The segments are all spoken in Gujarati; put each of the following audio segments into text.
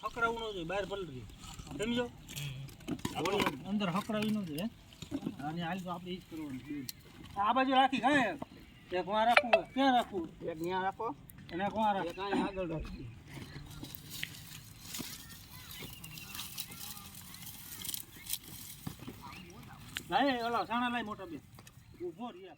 હકરાવું ન જોઈએ બહાર પલટી સમજો? અંદર હકરાવી ન જોઈએ. અને હાલ તો આપણે એ જ કરવાનું આ બાજુ રાખી કાંઈ એક વાર રાખવું ક્યાં રાખવું એક ત્યાં રાખો. અને એક એક અહીંયા આગળ રાખી લાય ઓલા સાણા લાય મોટા બે. ઊભો રહ્યા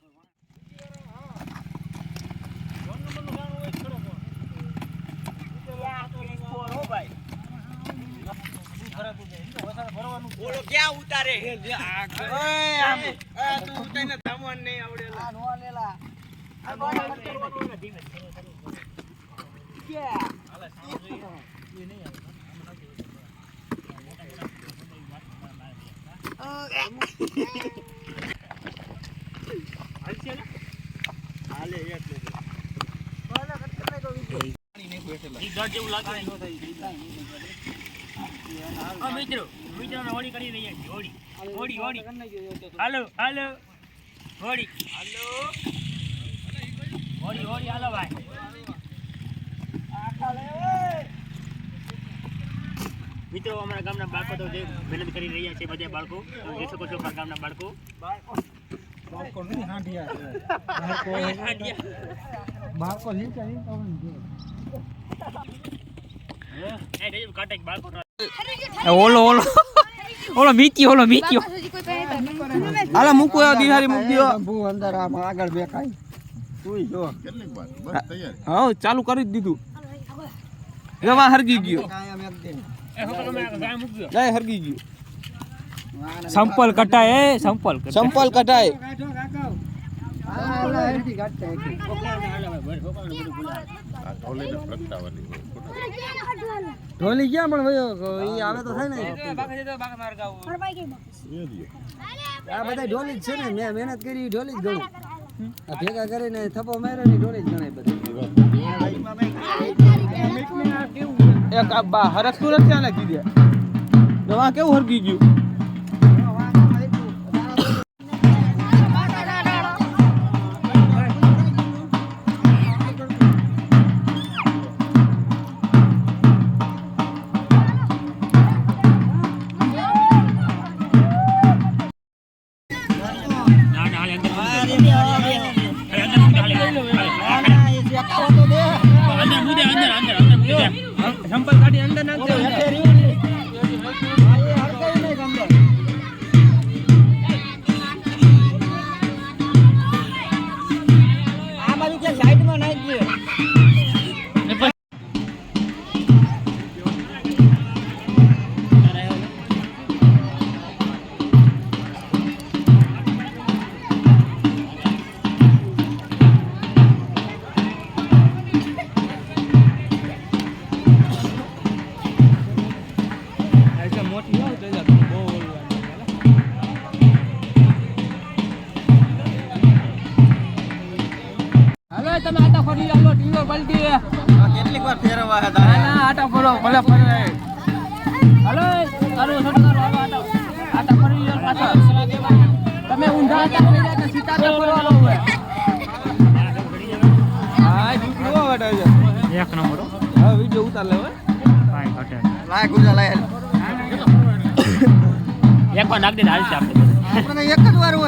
એટલે ક્યાં ઉતારે? જેવું લાગે. મિત્રો. મિત્રોને હોળી કરી રહ્યા છે હોળી. હોળી હોળી. હાલો હાલો. હોળી. હાલો હોળી હોળી હાલો ભાઈ. મિત્રો અમારા ગામના બાળકો તો જે મહેનત કરી રહ્યા છે બધા બાળકો તમે જોઈ શકો છો અમારા ગામના બાળકો. બાળકો નહીં હાંડિયા. બાળકો નહીં બાળકો ઓલો ઓલો. ઓલો મીત્યો ઓલો મીત્યો હાલો મૂકવો દિહારી મૂકી દો ભૂ અંદર આમ આગળ બેકાય તું જો હા ચાલુ કરી જ દીધું એવા હરગી ગયો જાય હરગી ગયો સંપલ કટાય એ સંપલ સંપલ કટાય ઢોલી ક્યાં પણ ભાઈ ઈ આવે તો થાય ને. આ બધા ઢોલી જ છે ને. મેં મહેનત કરી ઢોલી જ ગણું. આ ભેગા કરીને થપ્પો માર્યો ને ઢોલી જ ગણાય બધા. એક આ બા હરકતું નથી આને કીધે. દવા કેવું હરગી ગયું? હાલો તમે આટા ફરી આલો ટીવો બલટી કેટલીક વાર ફેરવા ના હતા ના આટા ફરો ભલે ફરે. હલો કરો છોટો તારું આટા. આટા ફરી લો પાછો. તમે ઊંધા આટા ફરી આટા સીતા આટા ફરવાનો હોય હા દીકરો વટે છે. એક નંબર હો. વિડિયો ઉતાર લેવો કાંઈ ઘટે લાય ગુજા લાય નહીં. એક વાર નાખ દે હાલ છે આપણે આપણે એક જ વાર હોય.